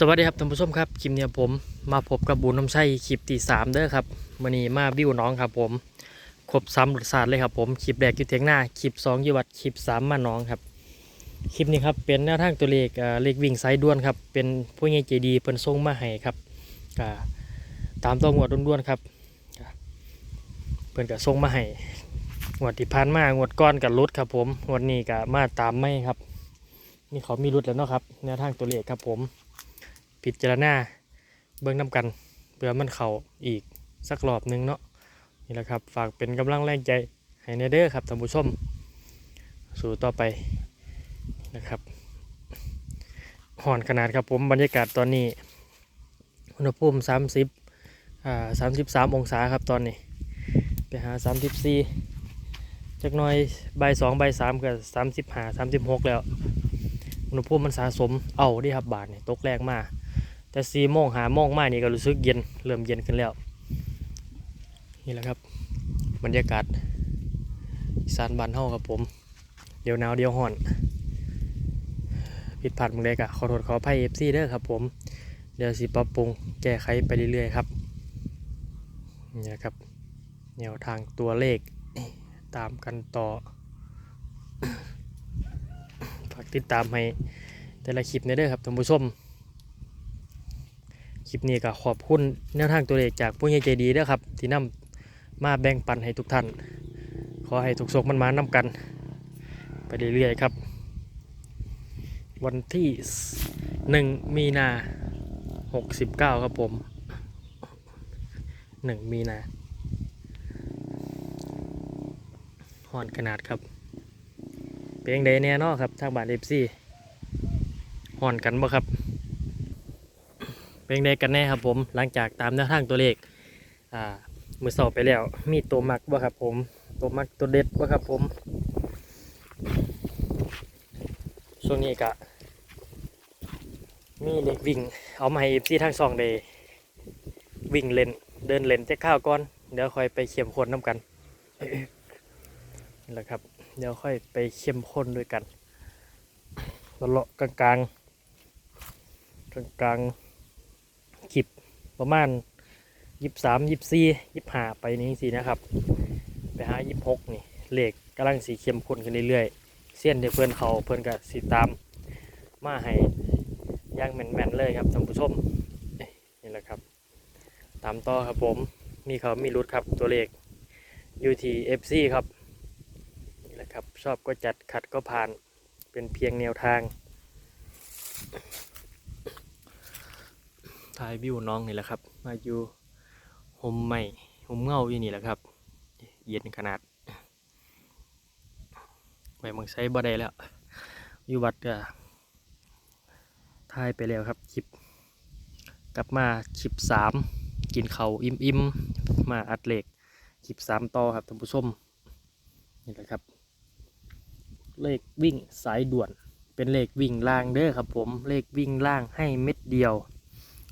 สวัสดีครับท่านผู้ชมครับคลิปเนี้ยผมมาพบกับบุญน้ำชัยคลิปที่สามเด้อครับวันนี้มาวิวน้องครับผมครบซ้ำรสชาติเลยครับผมคลิปแรกอยู่เทียงหน้าคลิปสองอยู่วัดคลิปสามมาน้องครับคลิปนี้ครับเป็นแนวทางตัวเลขอ่าเลขวิ่งสายด่วนครับเป็นผู้ใหญ่ใจดีเพิ่นส่งมาให้ครับก็ตามตัวงวดด้วนๆครับเพิ่นก็ส่งมาให้งวดที่ผ่านมางวดก้อนกับรุดครับผมงวดนี้ก็มาตามไม่ครับนี่เขามีรุดแล้วเนาะครับแนวทางตัวเลขครับผม พิจารณาเบิ่งน้ำกันเพื่อมันเข่าอีกสักรอบนึงเนาะนี่แหละครับฝากเป็นกำลังแรงใจให้ในเด้อครับท่านผู้ชม สู่ต่อไปนะครับห่อนขนาดครับผมบรรยากาศตอนนี้ อุณหภูมิ 30อ่า33 องศาครับตอนนี้ ไปหา 34จักน่อยใบสองใบสามก็35 36แล้ว อุณหภูมิมันสะสมเอาดิครับบาทเนี่ยตกแรงมาก แต่สี่โมงหาโมงมานี่ก็รู้สึกเย็นเริ่มเย็นขึ้นแล้ว นี่แหละครับบรรยากาศสานบานเฮาครับผม เดี๋ยวหนาวเดี๋ยวร้อน ผิดพลาดมึงเล็กอะขอโทษขออภัยเอฟซีเด้อครับผมเดี๋ยวสิปรับปรุงแก้ไขไปเรื่อยๆครับนี่นะครับแนวทางตัวเลขตามกันต่อฝากติดตามให้แต่ละคลิปในเด้อครับท่านผู้ชม คลิปนี้ก็ขอบคุณแนวทางตัวเลขจากผู้ใหญ่ใจดีด้อครับ ที่นำมาแบ่งปันให้ทุกท่าน ขอให้ทุกโศกมันมานำกัน ไปเรื่อยๆครับ วันที่หนึ่งมีนาหกสิบเก้าครับผมหนึ่งมีนาห่อนขนาดครับ เพียงใดแน่นอครับ ทางบ้านเอฟซีห่อนกันบ่ครับ เป็นไงกันแน่ครับผม หลังจากตามแนวทางตัวเลขอ่ามือสอบไปแล้ว มีตัวมักบ่ครับผมตัวมักตัวเด็ดบ่ครับผมช่วงนี้ก็มีเล็กวิ่ง เอามาให้เอฟซีทั้งสองเดย์วิ่งเล่น เดินเล่นจะข้าวก่อน เดี๋ยวค่อยไปเข้มข้นน้ำกันนี่แหละครับ เดี๋ยวค่อยไปเข้มข้นด้วยกันเลาะกลางกลางกลางก คลิปประมาณยี่สามยี่สี่ยี่ห้าไปนี้สินะครับ ไปหายี่หกนี่เลขกำลังสีเข้มข้นขึ้นเรื่อยๆเส้นที่เพื่อนเขาเพื่อนก็สีตามมาให้ย่างแม่นๆเลยครับท่านผู้ชมนี่แหละครับ ตามต่อครับผมมีเขามีรุดครับตัวเลข UTFC ครับนี่แหละครับชอบก็จัดขัดก็ผ่านเป็นเพียงแนวทาง ถ่ายวิวน้องนี่แหละครับ มาอยู่ห่มใหม่ห่มเงาอยู่นี่แหละครับ เย็นขนาดไปมืองไซบ่ได้แล้ว อยู่วัดก็ถ่ายไปแล้วครับคลิป กลับมาคลิปสามกินเขาอิ่มอิ่มมาอัดเหล็กคลิปสามต่อครับท่านผู้ชมนี่แหละครับ เลขวิ่งสายด่วนเป็นเลขวิ่งล่างเด้อครับผมเลขวิ่งล่างให้เม็ดเดียว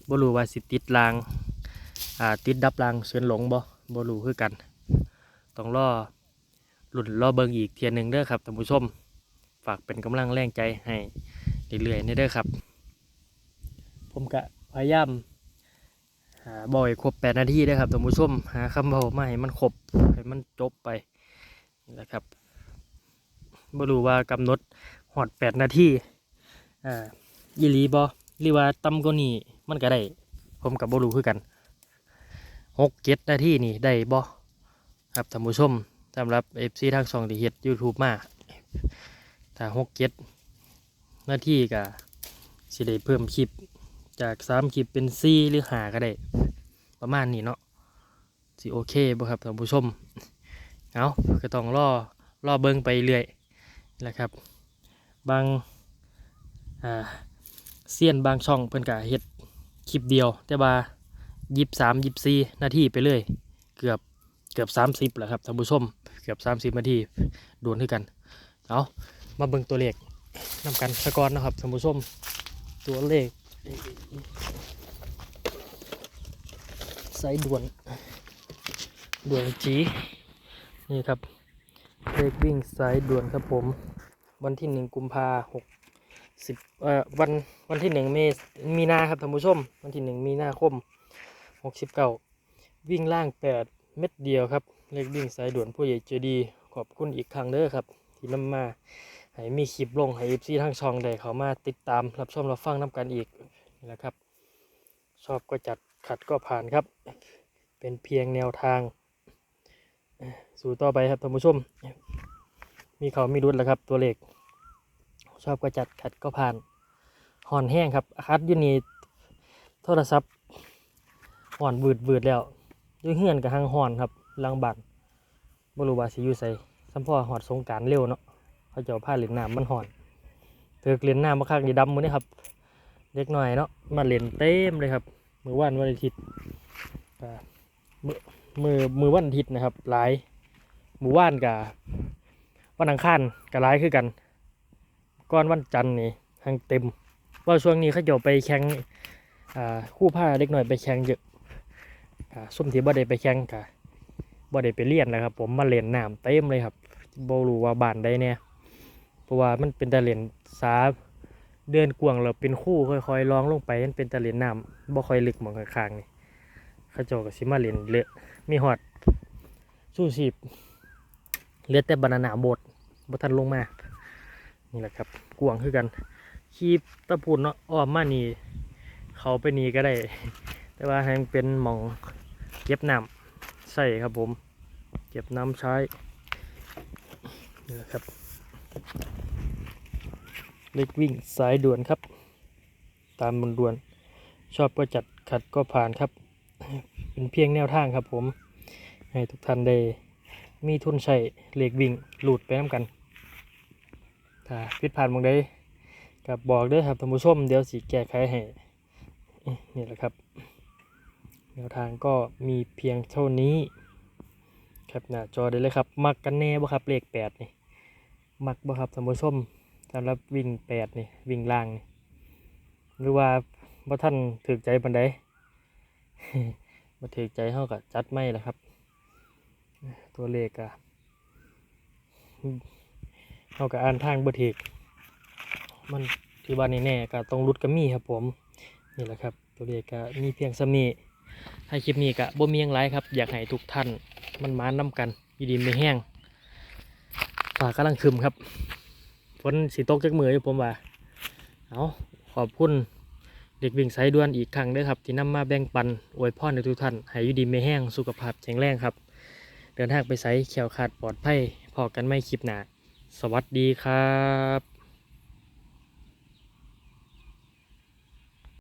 บรู้ว่าสิติดรางอ่าติดดับรางเสือนหลงบ่บรู้คือกันต้องรอหลุดรอเบิงอีกเทียนหนึ่งเด้อครับท่านผู้ชมฝากเป็นกำลังแรงใจให้เรื่อยๆนี่เด้อครับ ผมกะพยายามหาบ่อยครบแปดนาทีเด้อครับท่านผู้ชมหาคำเบามาให้มันครบให้มันจบไปนี่แหละครับบรู้ว่ากำหนดหอดแปดนาทีอ่ายี่หลีบอหรือว่าต่ำกว่านี้ มันก็ได้ ผมกับบรูคือกันหกเจ็ดนาทีนี่ได้บ่ครับท่านผู้ชมสำหรับเอฟซีทางสองที่เฮ็ดยูทูบมาถ้าหกเจ็ดนาทีก็สิได้เพิ่มคลิปจากสามคลิปเป็นสี่หรือห้าก็ได้ ประมาณนี้เนาะสิโอเคบ่ครับท่านผู้ชมเอาก็ต้องรอรอเบิ่งไปเรื่อยแหละครับ บางอ่าเซียนบางช่องเพิ่นกะเฮ็ด คลิปเดียว แต่ว่ายิบสามยิบสี่นาทีไปเลย เกือบเกือบสามสิบแหละครับท่านผู้ชมเกือบสามสิบนาทีดวนขึ้นกัน เอามาเบิ่งตัวเลขนำกันสะกอนนะครับท่านผู้ชมตัวเลขสายด่วนด่วนจีนี่ครับเลขวิ่งสายด่วนครับผม วันที่หนึ่งกุมภาหก สิบเอ่อวันวันที่หนึ่งเมษมีนาครับท่านผู้ชม วันที่หนึ่งมีนาคมหกสิบเก้าวิ่งล่างแปดเม็ดเดียวครับเลขวิ่งสายด่วนผู้ใหญ่ใจดี ขอบคุณอีกครั้งเด้อครับที่นำมาให้มีคลิปลงให้เอฟซีทั้งช่องได้เขามาติดตามรับชมรับฟังน้กันอีกนี่แหละครับ ชอบก็จัดขัดก็ผ่านครับ เป็นเพียงแนวทาง สู่ต่อไปครับท่านผู้ชม มีเขามีรุดแล้วครับตัวเลข ชอบก็จัดขัดก็ผ่านหอนแห้งครับคัดยูนีโทรศัพท์หอนบืดบืดแล้วยังเฮือนกับหางหอนครับลังบันบรูว่าสิยูใส่สัมพ่อหอดสงการเร็วเนาะเขาเจ้าผ้าเหรียญน้ำมันหอนเถือกเหรียญน้ำมาข้างดีดำมือนี่ครับเล็กหน่อยเนาะมาเหรียญเต็มเลยครับมือวันวันอาทิตย์มือมือมือวันอาทิตย์นะครับหลายมือว่านกับวันอังคารกับหลายคือกัน ก่อนวันจันทร์นี่ทางเต็ม ว่าช่วงนี้เขาเจะไปแข่งอ่าคู่ผ้าเล็กหน่อยไปแข่งเยอะอ่าส้มที่บ่ได้ไปแข่งกะบ่ได้ไปเรียนนะครับ ผมมาเล่นน้ำเต็มเลยครับบ่รู้ว่าบ้านใดเนี่ยเพราะว่ามันเป็นตะเล่นสาเดินกวงแล้วเป็นคู่ค่อยๆลองลงไปมันเป็นตะเล่นน้ำบ่ค่อยลึกหมองข้างๆนี่เขาเจ้าก็สิมาเล่นเละมีหอดสู้ชีพเลือแต่บานานาบดบ่ทันลงมา นี่แหละครับกวงคือกันคีบตะพูนเนาะอ้อมมานี่เขาไปนี่ก็ได้ แต่ว่าให้มันเป็นหมองเก็บน้ำใส่ครับผม เก็บน้ำใช้นี่แหละครับ เล็กวิ่งสายด่วนครับ ตามบนด่วน ชอบก็จัดขัดก็ผ่านครับ เป็นเพียงแนวทางครับผม ให้ทุกท่านได้มีทุนใช้เล็กวิ่งหลุดไปน้ำกัน ถ้าผิดพลาดบางใดกับบอกเด้วยครับท่านผู้ชมเดี๋ยวสิแก้ไขให้เนี่แหละครับ แนวทางก็มีเพียงเท่านี้ ครับหน้าจอได้เลยครับ มักกันแน่บ่ครับเลขแปดนี่มักบ่ครับท่านผู้ชมสำหรับวิ่งแปดนี่วิ่งล่างนี่หรือว่าบ่ท่านถือใจปันใดบ่ถือใจเฮาก็จัดไม่ละครับ ตัวเลขอะ เขาก็อ่านทางบ่ถูกมันที่บ้านี่แน่ก็ต้องรุดกับมีครับผม นี่แหละครับ ตัวเลขก็มีเพียงสำนีให้คลิปนี้ก็บ่มีหยังไรครับ อยากให้ทุกท่านมันมาน้ำกันยีดีไม่แห้งฟ้ากำลังครึมครับฝนสีตกจากมืออยู่ผมว่าเอาขอบคุณเด็กวิ่งสายด่วนอีกครั้งด้วยครับ ที่นำมาแบ่งปันอวยพรในทุกท่านให้อยู่ดีไม่แห้งสุขภาพแข็งแรงครับ เดินทางไปไสแขวขาดปลอดภัยพอกันไม่คลิปหนา สวัสดีครับ